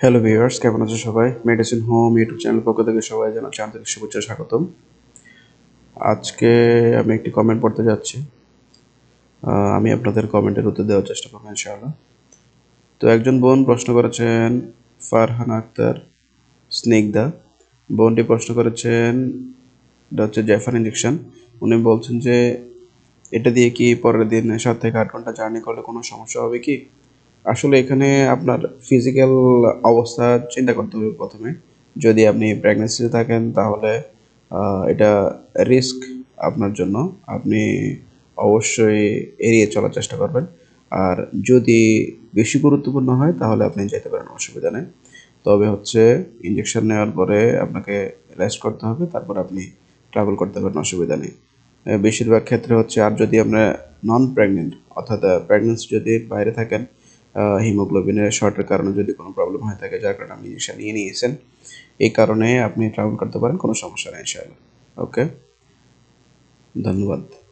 Hello viewers কেমন আছো সবাই? মেডিসিন হোম ইউটিউব চ্যানেল পক্ষ থেকে সবাই জানাচ্ছি আন্তরিক শুভেচ্ছা, স্বাগতম। আজকে আমি একটি কমেন্ট পড়তে যাচ্ছি। আমি আপনাদের কমেন্টের উত্তর দেওয়ার চেষ্টা করব, ইনশাআল্লাহ। তো একজন বোন প্রশ্ন করেছেন, ফারহান আক্তার, স্নিগ্ধা। বোনটি প্রশ্ন করেছেন, এটা হচ্ছে জ্যাফান ইঞ্জেকশন উনি বলছেন যে, এটা দিয়ে কি পরের দিন সাত থেকে আট ঘণ্টা জার্নি করলে কোনো সমস্যা হবে কি? আসলে এখানে আপনার ফিজিক্যাল অবস্থা চিন্তা করতে হবে প্রথমে। যদি আপনি প্রেগনেন্সিতে থাকেন, তাহলে এটা রিস্ক আপনার জন্য। আপনি অবশ্যই এড়িয়ে চলার চেষ্টা করবেন। আর যদি বেশি গুরুত্বপূর্ণ হয়, তাহলে আপনি যেতে পারেন, অসুবিধা নেই। তবে হচ্ছে ইঞ্জেকশন নেওয়ার পরে আপনাকে রেস্ট করতে হবে, তারপর আপনি ট্রাভেল করতে পারেন, অসুবিধা নেই। বেশিরভাগ ক্ষেত্রে হচ্ছে, আর যদি আপনার নন প্রেগনেন্ট অর্থাৎ প্রেগনেন্সি যদি বাইরে থাকেন হিমোগ্লোবিনের শর্টের কারণে যদি কোনো প্রবলেম হয়ে থাকে যার কারণে আপনি ইঞ্জেকশন নিয়ে নিয়েছেন, এই কারণে আপনি ট্রাভেল করতে পারেন, কোনো সমস্যা নেই, ইনশাআল্লাহ। ওকে ধন্যবাদ।